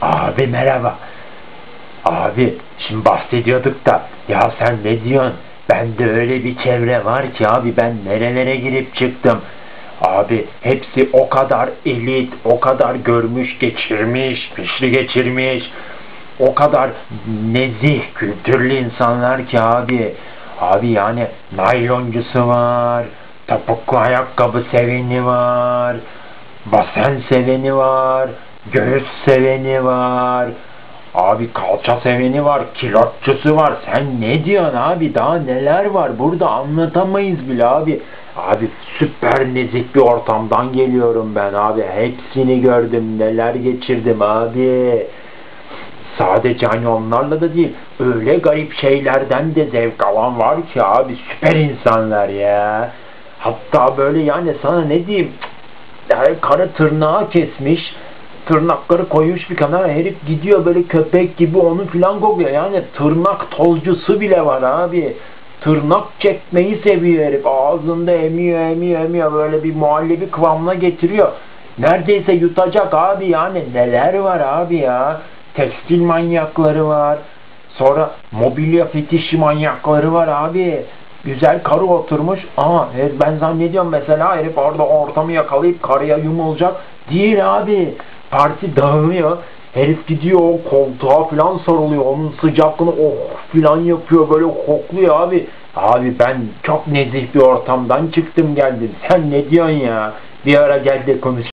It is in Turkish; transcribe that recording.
Abi merhaba. Abi şimdi bahsediyorduk da ya sen ne diyorsun? Bende öyle bir çevre var ki abi ben nerelere girip çıktım. Abi hepsi o kadar elit, o kadar görmüş geçirmiş, pişli geçirmiş. O kadar nezih, kültürlü insanlar ki abi. Abi yani nayloncusu var, topuklu ayakkabı seveni var, basen seveni var, göğüs seveni var. Abi kalça seveni var, kilotçusu var. Sen ne diyorsun abi? Daha neler var? Burada anlatamayız bile abi. Abi süper nezih bir ortamdan geliyorum ben abi. Hepsini gördüm. Neler geçirdim abi. Sadece hani onlarla da değil. Öyle garip şeylerden de zevk alan var ki abi. Süper insanlar ya. Hatta böyle yani sana ne diyeyim. Yani karı tırnağı kesmiş tırnakları koymuş bir kenara herif gidiyor böyle köpek gibi onu filan kokuyor. Yani tırnak tozcusu bile var abi. Tırnak çekmeyi seviyor herif. Ağzında emiyor emiyor emiyor böyle bir muhallebi kıvamına getiriyor. Neredeyse yutacak abi yani neler var abi ya. Tekstil manyakları var. Sonra mobilya fetişi manyakları var abi. Güzel karı oturmuş. Aa ben zannediyorum mesela herif orada ortamı yakalayıp karıya yumulacak. Değil abi. Parti dağılıyor. Herif gidiyor koltuğa falan sarılıyor. Onun sıcaklığını oh falan yapıyor böyle kokluyor abi. Abi ben çok nezih bir ortamdan çıktım geldim. Sen ne diyorsun ya? Bir ara gel de konuş.